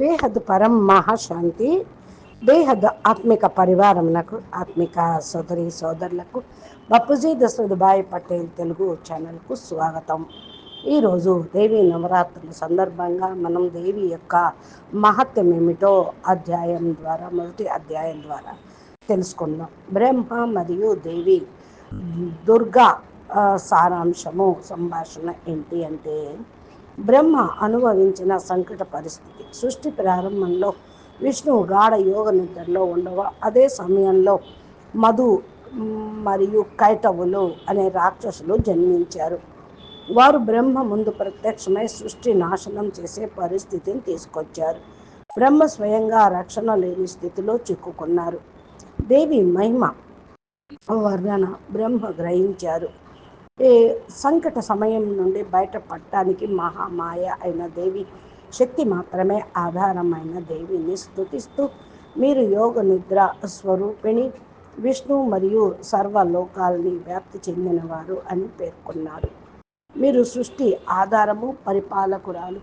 బేహద్ పరం మహాశాంతి బేహద్ ఆత్మిక పరివారమునకు ఆత్మిక సోదరి సోదరులకు బప్పుజీ దశరథభాయ్ పటేల్ తెలుగు ఛానల్కు స్వాగతం. ఈరోజు దేవి నవరాత్రుల సందర్భంగా మనం దేవి యొక్క మహత్యం ఏమిటో అధ్యాయం ద్వారా మొదటి అధ్యాయం ద్వారా తెలుసుకుందాం. బ్రహ్మ మరియు దేవి దుర్గా సారాంశము సంభాషణ ఏంటి అంటే బ్రహ్మ అనుభవించిన సంకట పరిస్థితి. సృష్టి ప్రారంభంలో విష్ణువు గాఢ యోగ నిద్రలో ఉండగా అదే సమయంలో మధు మరియు కైటవులు అనే రాక్షసులు జన్మించారు. వారు బ్రహ్మ ముందు ప్రత్యక్షమై సృష్టి నాశనం చేసే పరిస్థితిని తీసుకొచ్చారు. బ్రహ్మ స్వయంగా రక్షణ లేని స్థితిలో చిక్కుకున్నారు. దేవి మహిమ వర్ణన బ్రహ్మ గ్రహించారు. ఏ సంకట సమయం నుండి బయటపడటానికి మహామాయ అయిన దేవి శక్తి మాత్రమే ఆధారమైన దేవిని స్థుతిస్తూ మీరు యోగ నిద్ర స్వరూపిణి విష్ణు మరియు సర్వలోకాలని వ్యాప్తి చెందినవారు అని పేర్కొన్నారు. మీరు సృష్టి ఆధారము పరిపాలకురాలు.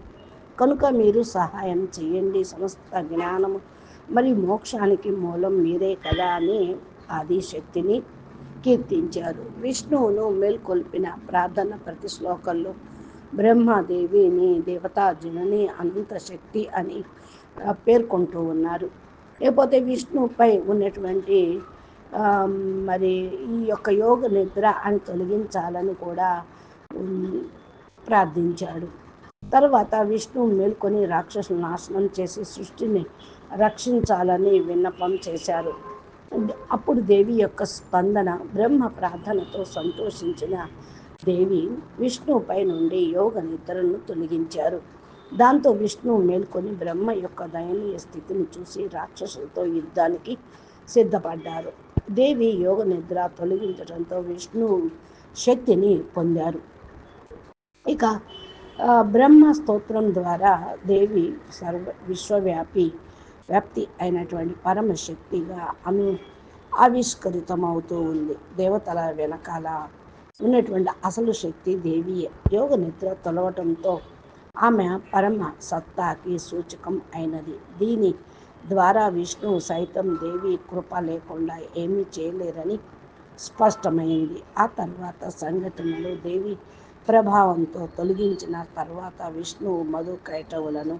కనుక మీరు సహాయం చేయండి. సమస్త జ్ఞానము మరియు మోక్షానికి మూలం మీరే కదా అని ఆదిశక్తిని కీర్తించారు. విష్ణువును మేల్కొల్పిన ప్రార్థన ప్రతి శ్లోకంలో బ్రహ్మదేవిని దేవతా అనంత శక్తి అని పేర్కొంటూ ఉన్నారు. లేకపోతే విష్ణుపై ఉన్నటువంటి మరి ఈ యొక్క యోగ నిద్ర అని తొలగించాలని కూడా ప్రార్థించాడు. తర్వాత విష్ణు మేల్కొని రాక్షసులు నాశనం చేసి సృష్టిని రక్షించాలని విన్నపం చేశారు. అప్పుడు దేవి యొక్క స్పందన బ్రహ్మ ప్రార్థనతో సంతోషించిన దేవి విష్ణుపై నుండి యోగ నిద్రను తొలగించారు. దాంతో విష్ణువు మేల్కొని బ్రహ్మ యొక్క దయనీయ స్థితిని చూసి రాక్షసులతో యుద్ధానికి సిద్ధపడ్డారు. దేవి యోగ నిద్ర తొలగించడంతో విష్ణు శక్తిని పొందారు. ఇక బ్రహ్మ స్తోత్రం ద్వారా దేవి సర్వ విశ్వవ్యాపి వ్యాప్తి అయినటువంటి పరమశక్తిగా అను ఆవిష్కరితమవుతూ ఉంది. దేవతల వెనకాల ఉన్నటువంటి అసలు శక్తి దేవియే యోగ నిద్ర తొలవటంతో ఆమె పరమ సత్తాకి సూచకం అయినది. దీని ద్వారా విష్ణువు సైతం దేవి కృప లేకుండా ఏమీ చేయలేరని స్పష్టమైంది. ఆ తర్వాత సంఘటనలు దేవి ప్రభావంతో తొలగించిన తర్వాత విష్ణువు మధు కైటవులను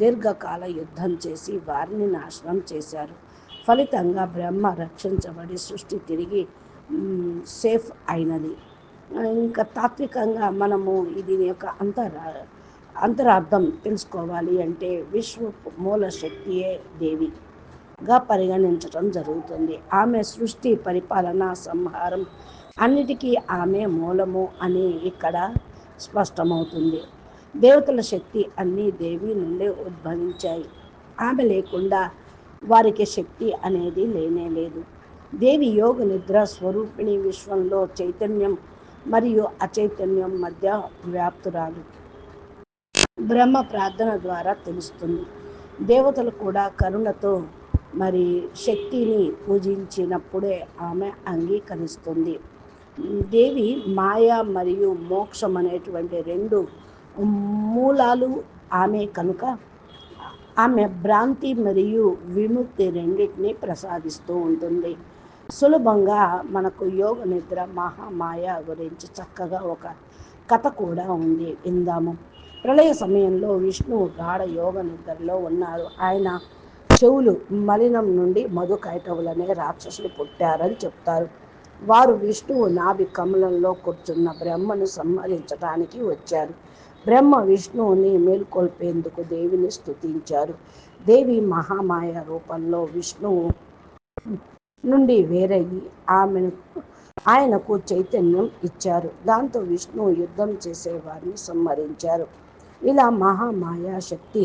దీర్ఘకాల యుద్ధం చేసి వారిని నాశనం చేశారు. ఫలితంగా బ్రహ్మ రక్షించబడి సృష్టి తిరిగి సేఫ్ అయినది. ఇంకా తాత్వికంగా మనము దీని యొక్క అంతర అంతరార్థం తెలుసుకోవాలి అంటే విశ్వ మూల శక్తియే దేవిగా పరిగణించడం జరుగుతుంది. ఆమె సృష్టి పరిపాలన సంహారం అన్నిటికీ ఆమె మూలము అని ఇక్కడ స్పష్టమవుతుంది. దేవతల శక్తి అన్నీ దేవి నుండే ఉద్భవించాయి. ఆమె లేకుండా వారికి శక్తి అనేది లేనే లేదు. దేవి యోగ నిద్ర స్వరూపిణి విశ్వంలో చైతన్యం మరియు అచైతన్యం మధ్య వ్యాప్తురాలు. బ్రహ్మ ప్రార్థన ద్వారా తెలుస్తుంది. దేవతలు కూడా కరుణతో మరి శక్తిని పూజించినప్పుడే ఆమె అంగీకరిస్తుంది. దేవి మాయ మరియు మోక్షం అనేటువంటి రెండు మూలాలు ఆమె కనుక ఆమె భ్రాంతి మరియు విముక్తి రెండింటినీ ప్రసాదిస్తూ ఉంటుంది. సులభంగా మనకు యోగ నిద్ర మహామాయ గురించి చక్కగా ఒక కథ కూడా ఉంది. విందాము. ప్రళయ సమయంలో విష్ణువు గాఢ యోగ నిద్రలో ఉన్నారు. ఆయన చెవులు మలినం నుండి మధు కైటవులనే రాక్షసులు పుట్టారని చెప్తారు. వారు విష్ణువు నాభి కమలంలో కూర్చున్న బ్రహ్మను సంహరించడానికి వచ్చారు. బ్రహ్మ విష్ణువుని మేల్కొల్పేందుకు దేవిని స్థుతించారు దేవి మహామాయ రూపంలో విష్ణువు నుండి వేరయ్యి ఆమెను ఆయనకు చైతన్యం ఇచ్చారు. దాంతో విష్ణువు యుద్ధం చేసేవారిని సంహరించారు. ఇలా మహామాయా శక్తి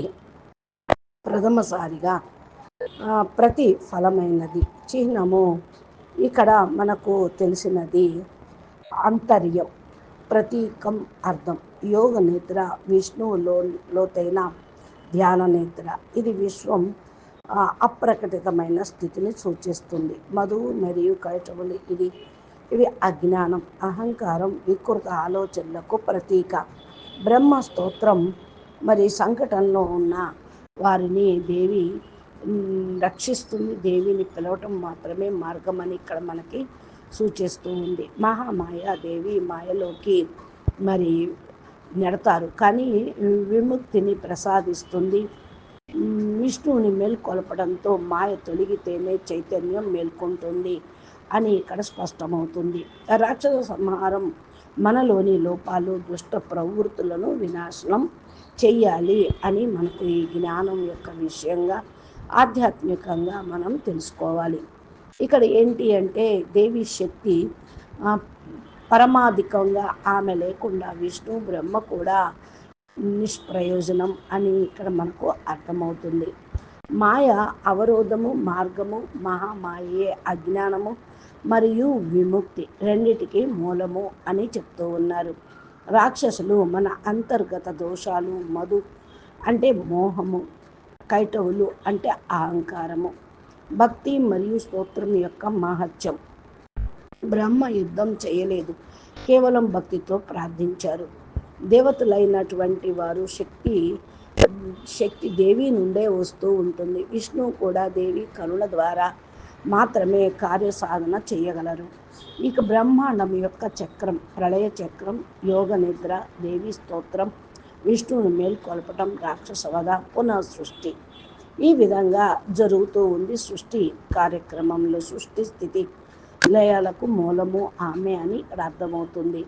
ప్రథమసారిగా ప్రతి ఫలమైనది చిహ్నము ఇక్కడ మనకు తెలిసినది అంతర్యం ప్రతీకం అర్థం. యోగ నిద్ర విష్ణువులో లోతైన ధ్యాన నిద్ర ఇది విశ్వం అప్రకటితమైన స్థితిని సూచిస్తుంది. మధువు మరియు కైటవులు ఇది ఇవి అజ్ఞానం అహంకారం వికృత ఆలోచనలకు ప్రతీక. బ్రహ్మ స్తోత్రం మరి సంకటంలో ఉన్న వారిని దేవి రక్షిస్తుంది. దేవిని పిలవటం మాత్రమే మార్గం అని ఇక్కడ మనకి సూచిస్తూ ఉంది. మహామాయ దేవి మాయలోకి మరి నెడతారు. కానీ విముక్తిని ప్రసాదిస్తుంది. విష్ణువుని మేల్కొల్పడంతో మాయ తొలగితేనే చైతన్యం మేల్కొంటుంది అని ఇక్కడ స్పష్టమవుతుంది. రాక్షస సంహారం మనలోని లోపాలు దుష్ట ప్రవృత్తులను వినాశనం చెయ్యాలి అని మనకు ఈ జ్ఞానం యొక్క విషయంగా ఆధ్యాత్మికంగా మనం తెలుసుకోవాలి. ఇక్కడ ఏంటి అంటే దేవి శక్తి పరమాధికంగా ఆమె లేకుండా విష్ణు బ్రహ్మ కూడా నిష్ప్రయోజనం అని ఇక్కడ మనకు అర్థమవుతుంది. మాయ అవరోధము మార్గము మహామాయే అజ్ఞానము మరియు విముక్తి రెండిటికి మూలము అని చెప్తూ ఉన్నారు. రాక్షసులు మన అంతర్గత దోషాలు మధు అంటే మోహము. కైటవులు అంటే అహంకారము భక్తి మరియు స్తోత్రం యొక్క మహత్యం. బ్రహ్మ యుద్ధం చేయలేదు కేవలం భక్తితో ప్రార్థించారు. దేవతలైనటువంటి వారు శక్తి శక్తి దేవి నుండే వస్తూ ఉంటుంది. విష్ణు కూడా దేవి కరుణ ద్వారా మాత్రమే కార్యసాధన చేయగలరు. ఇక బ్రహ్మాండం యొక్క చక్రం ప్రళయ చక్రం యోగ నిద్ర దేవి స్తోత్రం విష్ణువుని మేల్కొల్పటం రాక్షసవధ పునః సృష్టి ఈ విధంగా జరుగుతూ ఉంది సృష్టి కార్యక్రమంలో సృష్టి స్థితి. లయాలకు మూలము ఆమె అని అర్థమవుతుంది.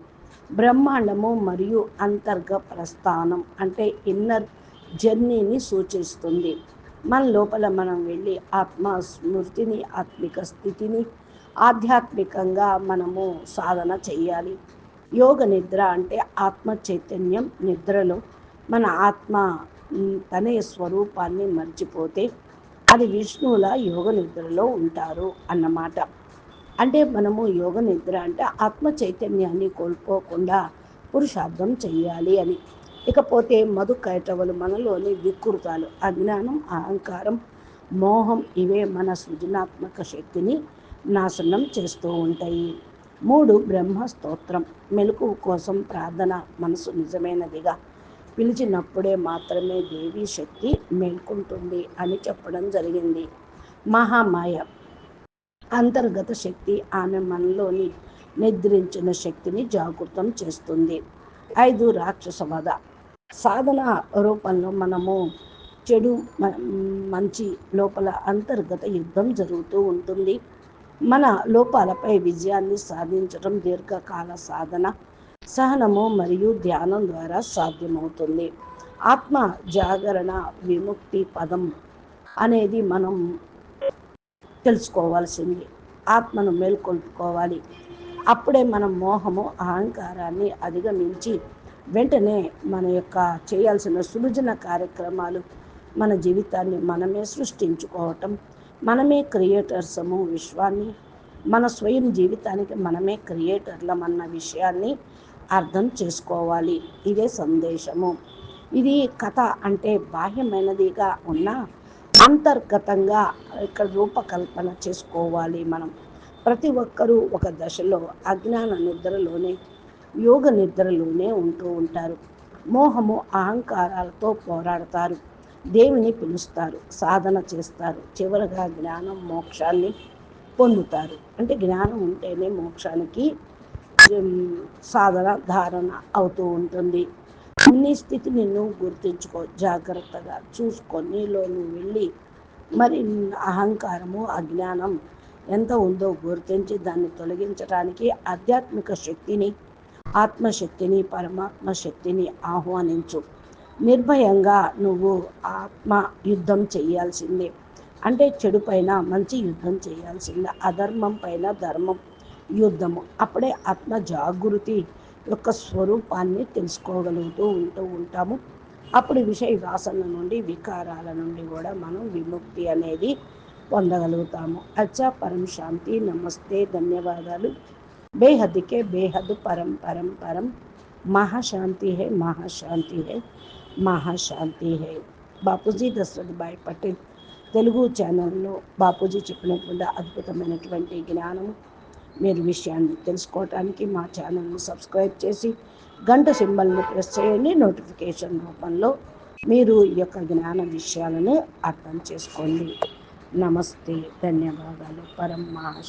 బ్రహ్మాండము మరియు అంతర్గ ప్రస్థానం అంటే ఇన్నర్ జర్నీని సూచిస్తుంది. మన లోపల మనం వెళ్ళి ఆత్మ స్మృతిని ఆత్మిక స్థితిని ఆధ్యాత్మికంగా మనము సాధన చేయాలి యోగ నిద్ర అంటే ఆత్మ చైతన్యం నిద్రలో. మన ఆత్మ తన స్వరూపాన్ని మర్చిపోతే అది విష్ణువుల యోగ నిద్రలో ఉంటారు అన్నమాట. అంటే మనము యోగ నిద్ర అంటే ఆత్మ చైతన్యాన్ని కోల్పోకుండా పురుషార్థం చెయ్యాలి అని. ఇకపోతే మధు కైటవలు మనలోని వికృతాలు. అజ్ఞానం అహంకారం మోహం ఇవే మన సృజనాత్మక శక్తిని నాశనం చేస్తూ ఉంటాయి. మూడు బ్రహ్మ స్తోత్రం. మెలకు కోసం ప్రార్థన మనసు నిజమైనదిగా. పిలిచినప్పుడే మాత్రమే దేవి శక్తి మేల్కొంటుంది అని చెప్పడం జరిగింది. మహామాయ. అంతర్గత శక్తి ఆమె మనలోని నిద్రించిన శక్తిని జాగృతం చేస్తుంది. ఐదు రాక్షస వధ సాధన రూపంలో మనము చెడు మంచి లోపల అంతర్గత యుద్ధం జరుగుతూ ఉంటుంది. మన లోపాలపై విజయాన్ని సాధించడం దీర్ఘకాల సాధన సహనము మరియు ధ్యానం ద్వారా సాధ్యమవుతుంది. ఆత్మ జాగరణ విముక్తి పదం అనేది మనం తెలుసుకోవాల్సింది. ఆత్మను మేల్కొల్పుకోవాలి. అప్పుడే మనం మోహము అహంకారాన్ని అధిగమించి వెంటనే మన యొక్క చేయాల్సిన సృజన కార్యక్రమాలు మన జీవితాన్ని మనమే సృష్టించుకోవటం మనమే క్రియేటర్సము విశ్వాన్ని మన స్వయం జీవితానికి మనమే క్రియేటర్లం అన్న విషయాన్ని అర్థం చేసుకోవాలి. ఇదే సందేశము. ఇది కథ అంటే బాహ్యమైనదిగా ఉన్న అంతర్గతంగా ఇక్కడ రూపకల్పన చేసుకోవాలి మనం. ప్రతి ఒక్కరూ ఒక దశలో అజ్ఞాన నిద్రలోనే యోగ నిద్రలోనే ఉంటూ ఉంటారు. మోహము అహంకారాలతో పోరాడతారు. దేవుని పిలుస్తారు సాధన చేస్తారు చివరగా జ్ఞానం మోక్షాన్ని పొందుతారు. అంటే జ్ఞానం ఉంటేనే మోక్షానికి సాధన ధారణ అవుతూ ఉంటుంది. నీ స్థితిని నువ్వు గుర్తించుకో జాగ్రత్తగా చూసుకో. నీలో నువ్వు వెళ్ళి మరి అహంకారము అజ్ఞానం ఎంత ఉందో గుర్తించి దాన్ని తొలగించడానికి ఆధ్యాత్మిక శక్తిని ఆత్మశక్తిని పరమాత్మ శక్తిని ఆహ్వానించు. నిర్భయంగా నువ్వు ఆత్మ యుద్ధం చేయాల్సిందే. అంటే చెడు పైన మంచి యుద్ధం చేయాల్సిందే. అధర్మం పైన ధర్మం యుద్ధము. అప్పుడే ఆత్మ జాగృతి యొక్క స్వరూపాన్ని తెలుసుకోగలుగుతూ ఉంటూ ఉంటాము. అప్పుడు విషయ వాసన నుండి వికారాల నుండి కూడా మనం విముక్తి అనేది పొందగలుగుతాము. అచ్చా పరం శాంతి. నమస్తే. ధన్యవాదాలు. బేహద్కే బేహద్ పరం పరం పరం. మహాశాంతి హే మహాశాంతి హే. మహాశాంతి హే. బాపూజీ దశరథభాయ్ పటేల్ తెలుగు ఛానల్లో బాపూజీ చెప్పినటువంటి అద్భుతమైనటువంటి జ్ఞానం మీరు విషయాన్ని తెలుసుకోవటానికి మా ఛానల్ని సబ్స్క్రైబ్ చేసి గంట సింబల్ని ప్రెస్ చేయండి. నోటిఫికేషన్ రూపంలో మీరు ఈ యొక్క జ్ఞాన విషయాలను అర్థం చేసుకోండి. నమస్తే. ధన్యవాదాలు. పరం మహా